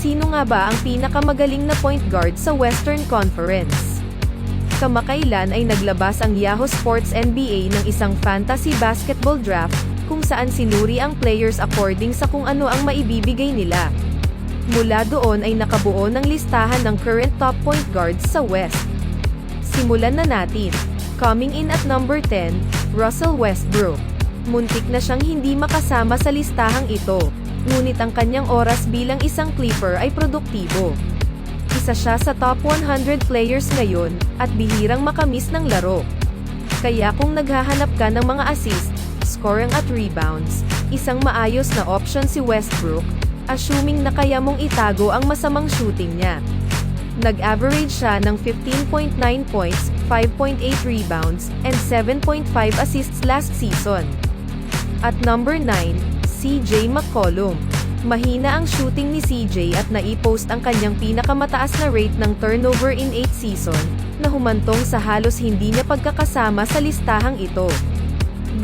Sino nga ba ang pinakamagaling na point guard sa Western Conference? Kamakailan ay naglabas ang Yahoo Sports NBA ng isang fantasy basketball draft, kung saan sinuri ang players according sa kung ano ang maibibigay nila. Mula doon ay nakabuo ng listahan ng current top point guards sa West. Simulan na natin. Coming in at number 10, Russell Westbrook. Muntik na siyang hindi makasama sa listahang ito, ngunit ang kanyang oras bilang isang Clipper ay produktibo. Isa siya sa top 100 players ngayon, at bihirang makamis ng laro. Kaya kung naghahanap ka ng mga assist, scoring at rebounds, isang maayos na option si Westbrook, assuming na kaya mong itago ang masamang shooting niya. Nag-average siya ng 15.9 points, 5.8 rebounds, and 7.5 assists last season. At number 9, CJ McCollum. Mahina ang shooting ni CJ at naipost ang kanyang pinakamataas na rate ng turnover in 8 season, na humantong sa halos hindi niya pagkakasama sa listahang ito.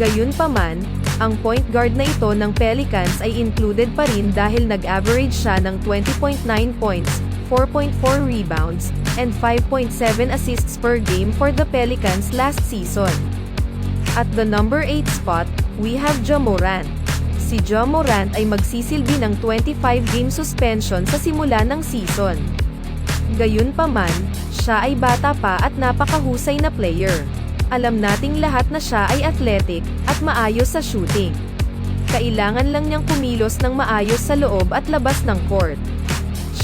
Gayunpaman, ang point guard na ito ng Pelicans ay included pa rin dahil nag-average siya ng 20.9 points, 4.4 rebounds, and 5.7 assists per game for the Pelicans last season. At the number 8 spot, we have Ja Morant. Si Ja Morant ay magsisilbi ng 25-game suspension sa simula ng season. Gayunpaman, siya ay bata pa at napakahusay na player. Alam nating lahat na siya ay athletic, at maayos sa shooting. Kailangan lang niyang kumilos ng maayos sa loob at labas ng court.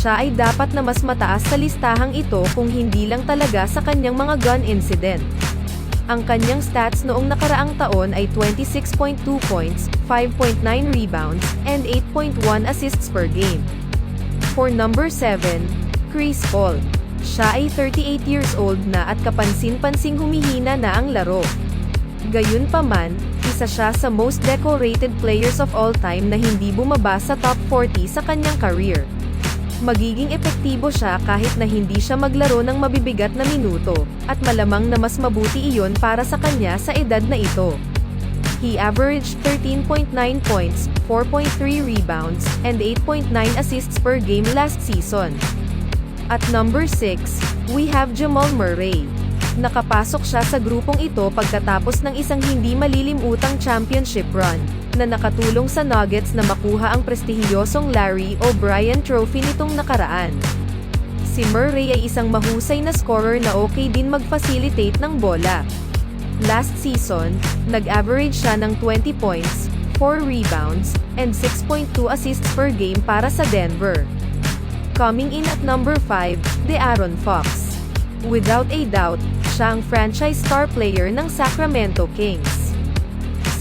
Siya ay dapat na mas mataas sa listahang ito kung hindi lang talaga sa kanyang mga gun incident. Ang kanyang stats noong nakaraang taon ay 26.2 points, 5.9 rebounds, and 8.1 assists per game. For number 7, Chris Paul. Siya ay 38 years old na at kapansin-pansing humihina na ang laro. Gayunpaman, isa siya sa most decorated players of all time na hindi bumaba sa top 40 sa kanyang career. Magiging epektibo siya kahit na hindi siya maglaro ng mabibigat na minuto, at malamang na mas mabuti iyon para sa kanya sa edad na ito. He averaged 13.9 points, 4.3 rebounds, and 8.9 assists per game last season. At number 6, we have Jamal Murray. Nakapasok siya sa grupong ito pagkatapos ng isang hindi malilimutang championship run, na nakatulong sa Nuggets na makuha ang prestihiyosong Larry O'Brien Trophy nitong nakaraan. Si Murray ay isang mahusay na scorer na okay din mag-facilitate ng bola. Last season, nag-average siya ng 20 points, 4 rebounds, and 6.2 assists per game para sa Denver. Coming in at number 5, De'Aaron Fox. Without a doubt, siya ang franchise star player ng Sacramento Kings.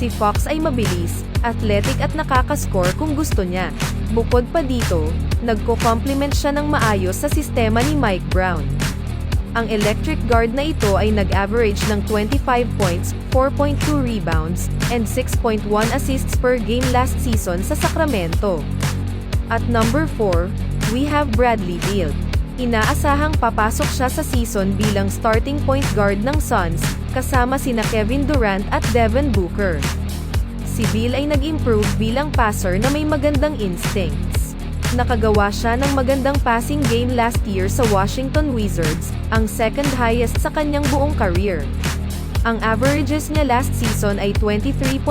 Si Fox ay mabilis, athletic at nakakascore kung gusto niya. Bukod pa dito, nagko-complement siya ng maayos sa sistema ni Mike Brown. Ang electric guard na ito ay nag-average ng 25 points, 4.2 rebounds, and 6.1 assists per game last season sa Sacramento. At number 4, we have Bradley Beal. Inaasahang papasok siya sa season bilang starting point guard ng Suns, kasama sina Kevin Durant at Devin Booker. Si Beal ay nag-improve bilang passer na may magandang instincts. Nakagawa siya ng magandang passing game last year sa Washington Wizards, ang second highest sa kanyang buong career. Ang averages niya last season ay 23.2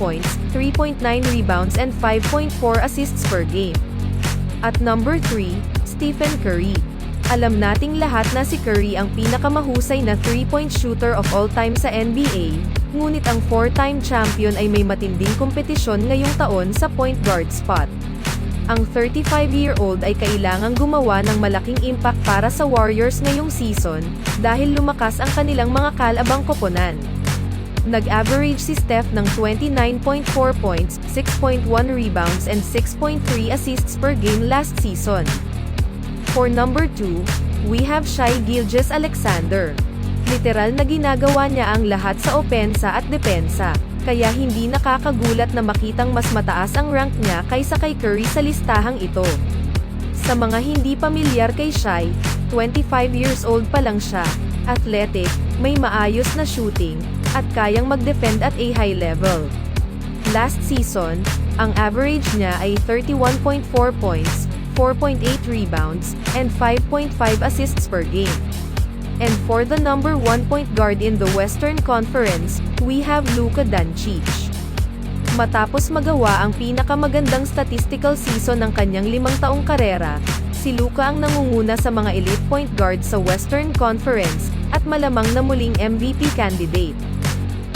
points, 3.9 rebounds and 5.4 assists per game. At number 3, Stephen Curry. Alam nating lahat na si Curry ang pinakamahusay na 3-point shooter of all time sa NBA, ngunit ang 4-time champion ay may matinding kompetisyon ngayong taon sa point guard spot. Ang 35-year-old ay kailangang gumawa ng malaking impact para sa Warriors ngayong season, dahil lumakas ang kanilang mga kalabang koponan. Nag-average si Steph ng 29.4 points, 6.1 rebounds and 6.3 assists per game last season. For number 2, we have Shai Gilgeous Alexander. Literal na ginagawa niya ang lahat sa opensa at depensa, kaya hindi nakakagulat na makitang mas mataas ang rank niya kaysa kay Curry sa listahang ito. Sa mga hindi pamilyar kay Shai, 25 years old pa lang siya, athletic, may maayos na shooting, at kayang mag-defend at a high level. Last season, ang average niya ay 31.4 points, 4.8 rebounds, and 5.5 assists per game. And for the number 1 point guard in the Western Conference, we have Luka Doncic. Matapos magawa ang pinakamagandang statistical season ng kanyang limang taong karera, si Luka ang nangunguna sa mga elite point guard sa Western Conference, at malamang na muling MVP candidate.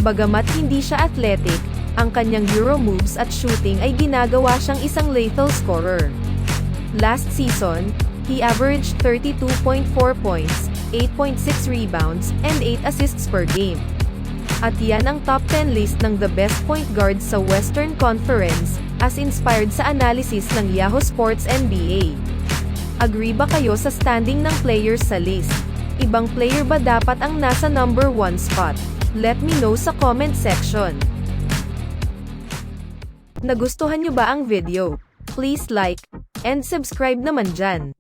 Bagamat hindi siya athletic, ang kanyang Euro moves at shooting ay ginagawa siyang isang lethal scorer. Last season, he averaged 32.4 points, 8.6 rebounds, and 8 assists per game. At yan ang top 10 list ng the best point guards sa Western Conference, as inspired sa analysis ng Yahoo Sports NBA. Agree ba kayo sa standing ng players sa list? Ibang player ba dapat ang nasa number 1 spot? Let me know sa comment section. Nagustuhan nyo ba ang video? Please like, and subscribe naman dyan.